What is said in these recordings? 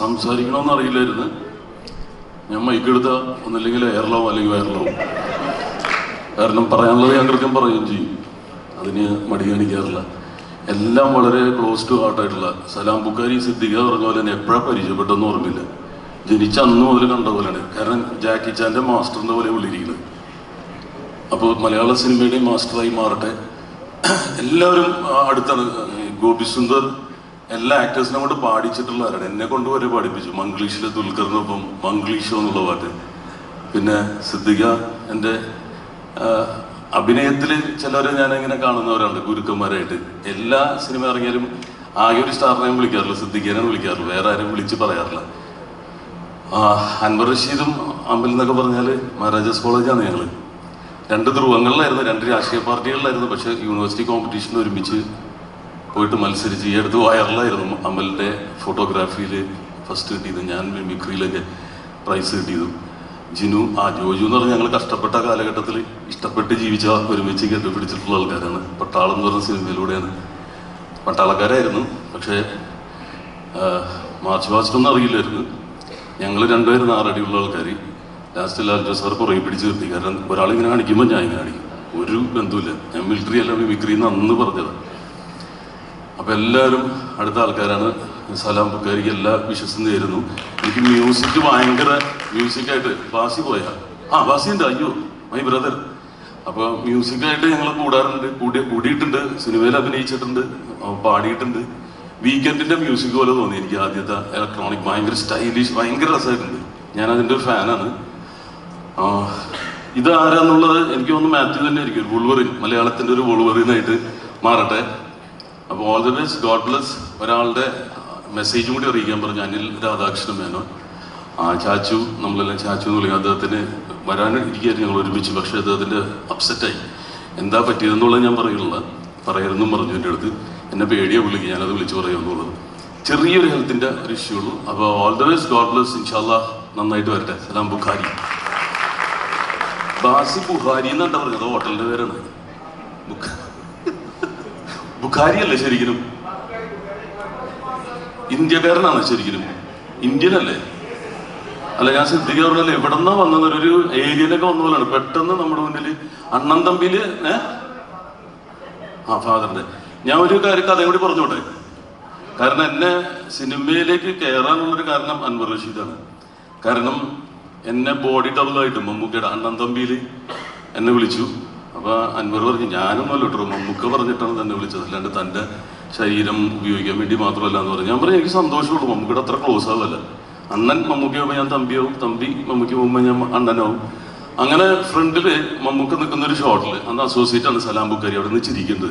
സംസാരിക്കണമെന്ന് അറിയില്ലായിരുന്നു ഞാൻ മൈക്കെടുത്ത ഒന്നില്ലെങ്കിൽ എയർലോ അല്ലെങ്കിൽ വയർലോ കാരണം പറയാനുള്ളത് ഞാൻ കൃത്യം പറയുകയും ചെയ്യും. അതിന് മടി കാണിക്കാറില്ല. എല്ലാം വളരെ ക്ലോസ് ടു ഹാർട്ടായിട്ടുള്ള സലാം ബുക്കാരി സിദ്ദിഖ പറഞ്ഞ പോലെ തന്നെ എപ്പോഴാണ് പരിചയപ്പെട്ടെന്ന് ഓർമ്മയില്ല. ജനിച്ച അന്ന് മുതൽ കണ്ട പോലെയാണ്. കാരണം ജാക്കി ചാന്റെ മാസ്റ്ററിന്റെ പോലെ വിളിയിരിക്കുന്നത് അപ്പോൾ മലയാള സിനിമയുടെ മാസ്റ്ററായി മാറട്ടെ. എല്ലാവരും അടുത്താണ് ഗോപി സുന്ദർ എല്ലാ ആക്ടേഴ്സിനെ കൊണ്ട് പാടിച്ചിട്ടുള്ളവരാണ്. എന്നെ കൊണ്ട് വരെ പാടിപ്പിച്ചു. മംഗ്ലീഷിലെ ദുൽഖറിനൊപ്പം മംഗ്ലീഷോ എന്നുള്ള പാട്ട്. പിന്നെ സിദ്ദിഖ എന്റെ അഭിനയത്തിൽ ചിലവരെ ഞാൻ ഇങ്ങനെ കാണുന്നവരാണ് ഗുരുക്കന്മാരായിട്ട്. എല്ലാ സിനിമ ഇറങ്ങിയാലും ആകെ ഒരു സ്റ്റാറിനെയും വിളിക്കാറില്ല സിദ്ദിഖിനെ വിളിക്കാറില്ല വേറെ ആരും വിളിച്ച് പറയാറില്ല. അൻവർ റഷീദും അമ്പൽ എന്നൊക്കെ പറഞ്ഞാൽ മഹാരാജാസ് കോളേജാണ് ഞങ്ങൾ രണ്ട് ധ്രുവങ്ങളിലായിരുന്നു രണ്ട് രാഷ്ട്രീയ പാർട്ടികളിലായിരുന്നു പക്ഷേ യൂണിവേഴ്സിറ്റി കോമ്പറ്റീഷൻ ഒരുമിച്ച് പോയിട്ട് മത്സരിച്ച് ഈ അടുത്ത് വയറലായിരുന്നു അമലിന്റെ ഫോട്ടോഗ്രാഫിയിൽ ഫസ്റ്റ് കിട്ടിയത്. ഞാൻ മിമിക്രിയിലൊക്കെ പ്രൈസ് കിട്ടിയതും. ജിനു ആ ജോജു എന്ന് പറഞ്ഞാൽ ഞങ്ങൾ കഷ്ടപ്പെട്ട കാലഘട്ടത്തിൽ ഇഷ്ടപ്പെട്ട് ജീവിച്ച ഒരുമിച്ച് കണ്ടുപിടിച്ചിട്ടുള്ള ആൾക്കാരാണ്. പട്ടാളം എന്ന് പറഞ്ഞ സിനിമയിലൂടെയാണ്. പട്ടാളക്കാരായിരുന്നു പക്ഷേ മാർച്ച് പാസ്റ്റൊന്നും അറിയില്ലായിരുന്നു. ഞങ്ങൾ രണ്ടുപേരും ആറടിയുള്ള ആൾക്കാർ ലാസ്റ്റ് ലാൽജോ സാർ കുറേ പിടിച്ച് നിർത്തി. കാരണം ഒരാളിങ്ങനെ കാണിക്കുമ്പോൾ ഞാൻ ഇങ്ങനെ കാണിക്കും. ഒരു ബന്ധുവില്ല ഞാൻ മിലിറ്ററി അല്ല മിമിക്രി എന്ന് അന്ന് പറഞ്ഞത്. അപ്പൊ എല്ലാവരും അടുത്ത ആൾക്കാരാണ്. സലാം ബുക്കാരിക്ക് എല്ലാ വിശ്വസും നേരുന്നു എനിക്ക് മ്യൂസിക് ഭയങ്കര മ്യൂസിക്കായിട്ട് ബാസി പോയാ. ആ ബാസി ഉണ്ട് അയ്യോ മൈ ബ്രദർ അപ്പൊ മ്യൂസിക്കായിട്ട് ഞങ്ങൾ കൂടാറുണ്ട്. കൂടി കൂടിയിട്ടുണ്ട്. സിനിമയിൽ അഭിനയിച്ചിട്ടുണ്ട്. പാടിയിട്ടുണ്ട്. വീക്കെൻഡിന്റെ മ്യൂസിക് പോലെ തോന്നി എനിക്ക് ആദ്യത്തെ ഇലക്ട്രോണിക് ഭയങ്കര സ്റ്റൈലിഷ് ഭയങ്കര രസമായിട്ടുണ്ട്. ഞാൻ അതിന്റെ ഒരു ഫാനാണ് ആ, ഇത് ആരാന്നുള്ളത് എനിക്ക് തോന്നുന്നു മാത്യു തന്നെ ആയിരിക്കും. ഒരു വുൾവറിൻ മലയാളത്തിന്റെ ഒരു വുൾവറിനായിട്ട് മാറട്ടെ. അപ്പോൾ all the best God bless ഒരാളുടെ മെസ്സേജും കൂടി അറിയിക്കാൻ പറഞ്ഞു. അനിൽ രാധാകൃഷ്ണൻ മേനോൻ. ആ ചാച്ചു നമ്മളെല്ലാം ചാച്ചു എന്ന് വിളിക്കും. അദ്ദേഹത്തിന് വരാൻ ഇരിക്കുകയായിരുന്നു ഞങ്ങൾ ഒരുമിച്ച്. പക്ഷേ അദ്ദേഹത്തിന്റെ അപ്സെറ്റായി എന്താ പറ്റിയതെന്നുള്ളത് ഞാൻ പറയുന്നില്ല പറയരുതെന്നും പറഞ്ഞു എന്റെ അടുത്ത്. എന്നെ പേടിയാ വിളിക്കുക ഞാനത് വിളിച്ച് പറയുമെന്നുള്ളത്. ചെറിയൊരു ഹെൽത്തിന്റെ ഒരു ഇഷ്യൂ ഉള്ളൂ. അപ്പോൾ all the best God bless ഇൻഷാല്ല നന്നായിട്ട് വരട്ടെ. സലാം ബുഖാരി. ബാസി ബുഹാരി എന്നാണ് പറഞ്ഞത്. ഹോട്ടലിന്റെ പേരാണ്. ബുഖ- ബുഖാരി അല്ലേ ശരിക്കും? ഇന്ത്യക്കാരനാണ് ശരിക്കും. ഇന്ത്യനല്ലേ അല്ല ഞാൻ ശ്രദ്ധിക്കാറില്ലല്ലോ എവിടെ നിന്നാ വന്നത്? ഒരു ഏരിയയിലൊക്കെ വന്ന പോലെയാണ്. പെട്ടെന്ന് നമ്മുടെ മുന്നിൽ അണ്ണൻ തമ്പിയിൽ ഏ? ആ ഫാദറിന്റെ. ഞാൻ ഒരു കാര്യം കഥയും കൂടി പറഞ്ഞോട്ടെ? കാരണം എന്നെ സിനിമയിലേക്ക് കയറാനുള്ളൊരു കാരണം അൻവർ റഷീദാണ്. കാരണം എന്നെ ബോഡി ഡബിളായിട്ട് മമ്മൂക്കയുടെ അണ്ണൻ തമ്പിയിൽ എന്നെ വിളിച്ചു. അപ്പൊ അൻവർ പറഞ്ഞു ഞാനൊന്നും അല്ല കേട്ടോ മമ്മൂക്ക പറഞ്ഞിട്ടാണ് തന്നെ വിളിച്ചത്. അല്ലാണ്ട് തന്റെ ശരീരം ഉപയോഗിക്കാൻ വേണ്ടി മാത്രമല്ല എന്ന് പറഞ്ഞു. ഞാൻ പറഞ്ഞു എനിക്ക് സന്തോഷമുള്ളൂ. മമ്മൂക്കയുടെ അത്ര ക്ലോസ് ആവല്ല. അണ്ണൻ മമ്മൂക്കയാവുമ്പോൾ ഞാൻ തമ്പിയാവും തമ്പി മമ്മൂക്കി പോകുമ്പോൾ ഞാൻ അണ്ണനാവും. അങ്ങനെ ഫ്രണ്ടിൽ മമ്മൂക്ക നിൽക്കുന്ന ഒരു ഷോട്ടിൽ അന്ന് അസോസിയേറ്റ് ആണ് സലാം ബുക്കാരി അവിടെ നിന്ന്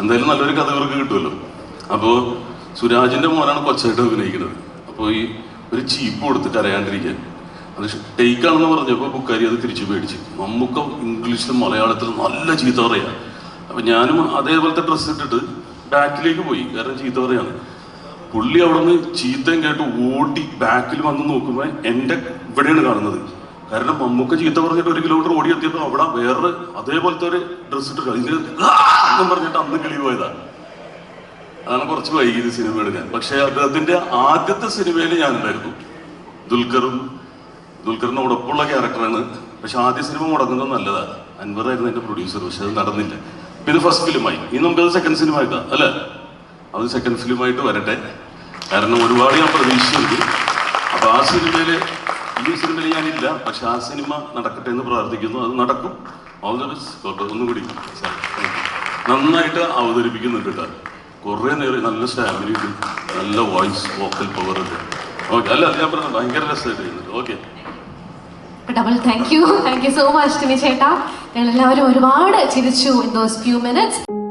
എന്തായാലും നല്ലൊരു കഥ ഇവർക്ക് കിട്ടുമല്ലോ. അപ്പോൾ സുരാജിന്റെ മോനാണ് കൊച്ചായിട്ട് അഭിനയിക്കുന്നത്. അപ്പോൾ ഈ ഒരു ചീപ്പ് കൊടുത്ത് കരയാണ്ടിരിക്കാൻ അത് ടേക്കാണെന്ന് പറഞ്ഞപ്പോൾ ബുക്കാരി അത് തിരിച്ചു മേടിച്ചു മമ്മൂക്ക ഇംഗ്ലീഷിലും മലയാളത്തിലും നല്ല ചീത്ത പറയാ. അപ്പൊ ഞാനും അതേപോലത്തെ ഡ്രസ്സ് ഇട്ടിട്ട് ബാക്കിലേക്ക് പോയി. കാരണം ചീത്ത പറയാണ് പുള്ളി അവിടെ നിന്ന് ചീത്തയും കേട്ട് ഓടി ബാക്കിൽ വന്ന് നോക്കുമ്പോൾ എന്റെ ഇവിടെയാണ് കാണുന്നത്. കാരണം മമ്മൂക്ക ചീത്ത പറഞ്ഞിട്ട് ഒരു കിലോമീറ്റർ ഓടി എത്തിയപ്പോൾ അവിടെ വേറെ അതേപോലത്തെ ഒരു ഡ്രസ്സ് ഇട്ട് കളിഞ്ഞു പറഞ്ഞിട്ട് അന്ന് കിളി പോയതാണ് അതാണ് കുറച്ച് വൈകിയത് സിനിമ എടുക്കാൻ പക്ഷേ അദ്ദേഹത്തിന്റെ ആദ്യത്തെ സിനിമയിൽ ഞാനുണ്ടായിരുന്നു. ദുൽഖറും ദുൽഖറിനോടൊപ്പമുള്ള ക്യാരക്ടറാണ്. പക്ഷെ ആദ്യ സിനിമ മുടങ്ങുന്നത് നല്ലതാണ് അൻവറായിരുന്നു എന്റെ പ്രൊഡ്യൂസർ പക്ഷെ അത് നടന്നില്ല. ഇത് ഫസ്റ്റ് ഫിലിമായി ഇനി നമുക്കത് സെക്കൻഡ് സിനിമ ആയിട്ടാ അല്ലേ? അത് സെക്കൻഡ് ഫിലിമായിട്ട് വരട്ടെ. കാരണം ഒരുപാട് ഞാൻ പ്രതീക്ഷിച്ചു അപ്പൊ ആ സിനിമയിൽ ഈ സിനിമയിൽ ഞാനില്ല. പക്ഷെ ആ സിനിമ നടക്കട്ടെ എന്ന് പ്രാർത്ഥിക്കുന്നു. അത് നടക്കും. ഓൾ ദ ബെസ്റ്റ് ഒന്നും കൂടി. Sir, thank you. നന്നായിട്ട് അവതരിപ്പിക്കുന്നുണ്ട് കേട്ടോ. കുറേ നേരം നല്ല സ്റ്റാമിന ഉണ്ട്. നല്ല വോയിസ് വോക്കൽ പവർ ഉണ്ട്. ഓക്കെ അല്ല ഞാൻ പറഞ്ഞു ഭയങ്കര രസമായിട്ട് okay double thank you thank you so much Timi ചേട്ടാ ഞങ്ങൾ എല്ലാവരും ഒരുപാട് ചിരിച്ചു ഇൻ ദോസ് ഫ്യൂ മിനിറ്റ്സ്